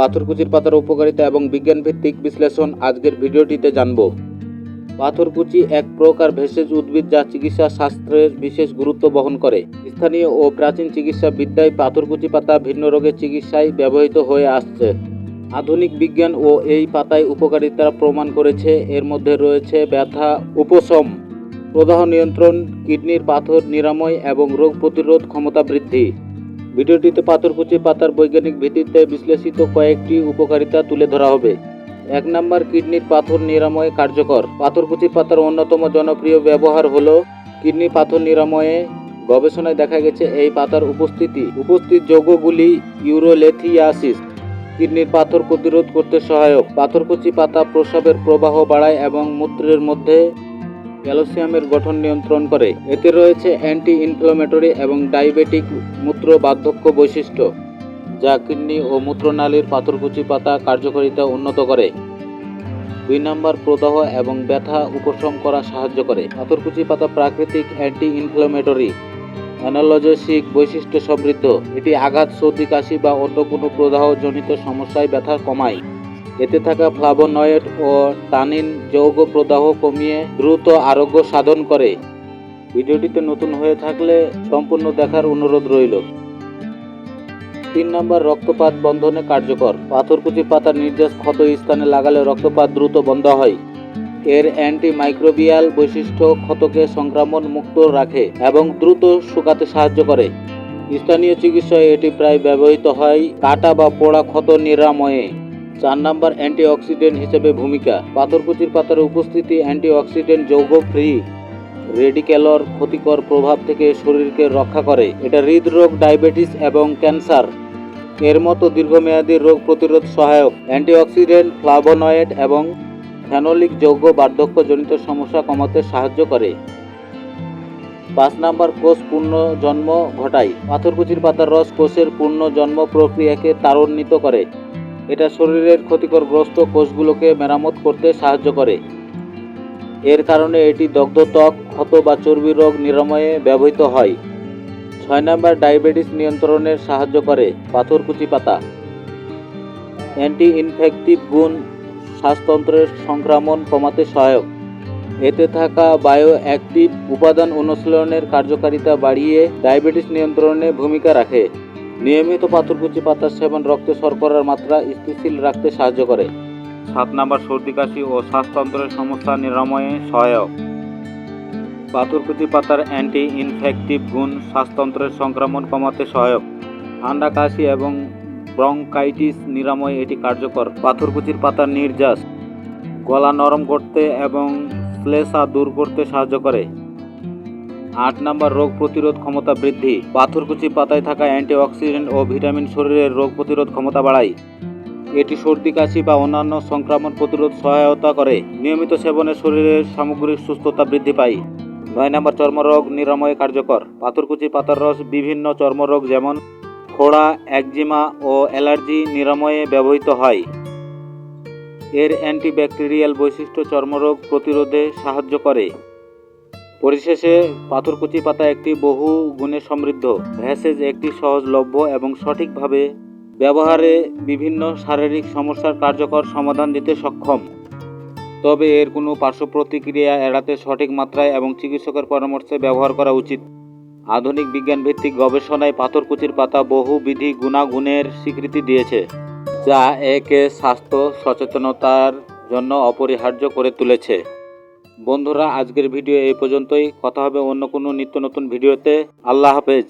পাথরকুচির পাতার উপকারিতা এবং বিজ্ঞান ভিত্তিক বিশ্লেষণ আজকের ভিডিওটিতে জানব। পাথরকুচি এক প্রকার ভেষজ উদ্ভিদ যা চিকিৎসা শাস্ত্রের বিশেষ গুরুত্ব বহন করে। স্থানীয় ও প্রাচীন চিকিৎসা বিদ্যায় পাথরকুচি পাতা ভিন্ন রোগের চিকিৎসায় ব্যবহৃত হয়ে আসছে। আধুনিক বিজ্ঞান ও এই পাতায় উপকারিতা প্রমাণ করেছে, এর মধ্যে রয়েছে ব্যথা, উপশম, প্রদাহ নিয়ন্ত্রণ, কিডনির পাথর নিরাময় এবং রোগ প্রতিরোধ ক্ষমতা বৃদ্ধি। ভিডিওটিতে পাথরকুচি পাতার বৈজ্ঞানিক ভিত্তিতে বিশ্লেষিত কয়েকটি উপকারিতা তুলে ধরা হবে। এক নম্বর, কিডনির পাথর নিরাময়ে কার্যকর। পাথরকুচি পাতার অন্যতম জনপ্রিয় ব্যবহার হলো কিডনি পাথর নিরাময়ে। গবেষণায় দেখা গেছে, এই পাতার উপস্থিতি, উপস্থিত যৌগগুলি ইউরোলেথিয়াসিস। কিডনির পাথর প্রতিরোধ করতে সহায়ক। পাথরকুচি পাতা প্রস্রাবের প্রবাহ বাড়ায় এবং মূত্রের মধ্যে ক্যালসিয়ামের গঠন নিয়ন্ত্রণ করে। এতে রয়েছে অ্যান্টি ইনফ্লামেটরি এবং ডায়াবেটিক মূত্র বার্ধক্য বৈশিষ্ট্য, যা কিডনি ও মূত্রনালীর পাথরকুচি পাতা কার্যকারিতা উন্নত করে। দুই নম্বর, প্রদাহ এবং ব্যথা উপশম করা সাহায্য করে। পাথরকুচি পাতা প্রাকৃতিক অ্যান্টি ইনফ্লামেটরি অ্যানালজেসিক বৈশিষ্ট্য সমৃদ্ধ। এটি আঘাত, সর্দি, কাশি বা অন্য কোনো প্রদাহজনিত সমস্যায় ব্যথা কমায়। এতে থাকা ফ্লাভোনয়েড ও টানিন যৌগ প্রদাহ কমিয়ে দ্রুত আরোগ্য সাধন করে। ভিডিওটিতে নতুন হয়ে থাকলে সম্পূর্ণ দেখার অনুরোধ রইল। তিন নম্বর, রক্তপাত বন্ধনে কার্যকর। পাথরকুচি পাতার নির্যাস ক্ষত স্থানে লাগালে রক্তপাত দ্রুত বন্ধ হয়। এর অ্যান্টি মাইক্রোবিয়াল বৈশিষ্ট্য ক্ষতকে সংক্রমণ মুক্ত রাখে এবং দ্রুত শুকাতে সাহায্য করে। স্থানীয় চিকিৎসায় এটি প্রায় ব্যবহৃত হয় কাটা বা পোড়া ক্ষত নিরাময়ে। চার নাম্বার অ্যান্টিঅক্সিডেন্ট হিসেবে ভূমিকা। পাথরকুচির পাতার উপস্থিতি অ্যান্টিঅক্সিডেন্ট যৌগ ফ্রি। রেডিক্যালর ক্ষতিকর প্রভাব থেকে শরীরকে রক্ষা করে। এটা হৃদরোগ, ডায়াবেটিস এবং ক্যান্সার। এর মতো দীর্ঘমেয়াদী রোগ প্রতিরোধ সহায়ক। অ্যান্টিঅক্সিডেন্ট, ফ্লাভোনয়েড এবং ফ্যানোলিক যৌগ বার্ধক্যজনিত সমস্যা কমাতে সাহায্য করে। পাঁচ নাম্বার কোষ পূর্ণ জন্ম ঘটায়। পাথরকুচির পাতার রস কোষের পূর্ণ জন্ম প্রক্রিয়াকে ত্বরান্বিত করে। এটা শরীরের ক্ষতিকরগ্রস্ত কোষগুলোকে মেরামত করতে সাহায্য করে। এর কারণে এটি দগ্ধ ত্বক ক্ষত বা চর্বি রোগ নিরাময়ে ব্যবহৃত হয়। ছয় নম্বর ডায়াবেটিস নিয়ন্ত্রণের সাহায্য করে পাথরকুচি পাতা। অ্যান্টি ইনফেক্টিভ গুণ শ্বাসতন্ত্রের সংক্রমণ কমাতে সহায়ক। এতে থাকা বায়ো অ্যাক্টিভ উপাদান অনুশীলনের কার্যকারিতা বাড়িয়ে ডায়াবেটিস নিয়ন্ত্রণে ভূমিকা রাখে। নিয়মিত পাথরকুচি পাতার সেবন রক্তে শর্করার মাত্রা স্থিতিশীল রাখতে সাহায্য করে। সাত নাম্বার সর্দি, কাশি ও শ্বাসতন্ত্রের সমস্যা নিরাময়ে সহায়ক। পাথরকুচি পাতার অ্যান্টি ইনফেক্টিভ গুণ শ্বাসতন্ত্রের সংক্রমণ কমাতে সহায়ক। ঠান্ডা, কাশি এবং ব্রঙ্কাইটিস নিরাময়ে এটি কার্যকর। পাথরকুচির পাতার নির্যাস গলা নরম করতে এবং শ্লেষা দূর করতে সাহায্য করে। আট নাম্বার রোগ প্রতিরোধ ক্ষমতা বৃদ্ধি। পাথরকুচি পাতায় থাকা অ্যান্টিঅক্সিডেন্ট ও ভিটামিন শরীরের রোগ প্রতিরোধ ক্ষমতা বাড়ায়। এটি সর্দি, কাশি বা অন্যান্য সংক্রমণ প্রতিরোধ সহায়তা করে। নিয়মিত সেবনে শরীরের সামগ্রিক সুস্থতা বৃদ্ধি পায়। নয় নম্বর চর্মরোগ নিরাময়ে কার্যকর। পাথরকুচি পাতার রস বিভিন্ন চর্মরোগ যেমন ফোড়া একজিমা ও অ্যালার্জি নিরাময়ে ব্যবহৃত হয়। এর অ্যান্টিব্যাকটেরিয়াল বৈশিষ্ট্য চর্মরোগ প্রতিরোধে সাহায্য করে। পরিশেষে পাথরকুচি পাতা একটি বহু গুণে সমৃদ্ধ। ভ্যাসেজ একটি সহজলভ্য এবং সঠিকভাবে ব্যবহারে বিভিন্ন শারীরিক সমস্যার কার্যকর সমাধান দিতে সক্ষম। তবে এর কোনো পার্শ্ব প্রতিক্রিয়া এড়াতে সঠিক মাত্রায় এবং চিকিৎসকের পরামর্শে ব্যবহার করা উচিত। আধুনিক বিজ্ঞান ভিত্তিক গবেষণায় পাথরকুচির পাতা বহুবিধি গুণাগুণের স্বীকৃতি দিয়েছে, যা একে স্বাস্থ্য সচেতনতার জন্য অপরিহার্য করে তুলেছে। বন্ধুরা আজকের ভিডিও এই পর্যন্তই। কথা হবে অন্য কোনো নিত্য নতুন ভিডিওতে। আল্লাহ হাফেজ।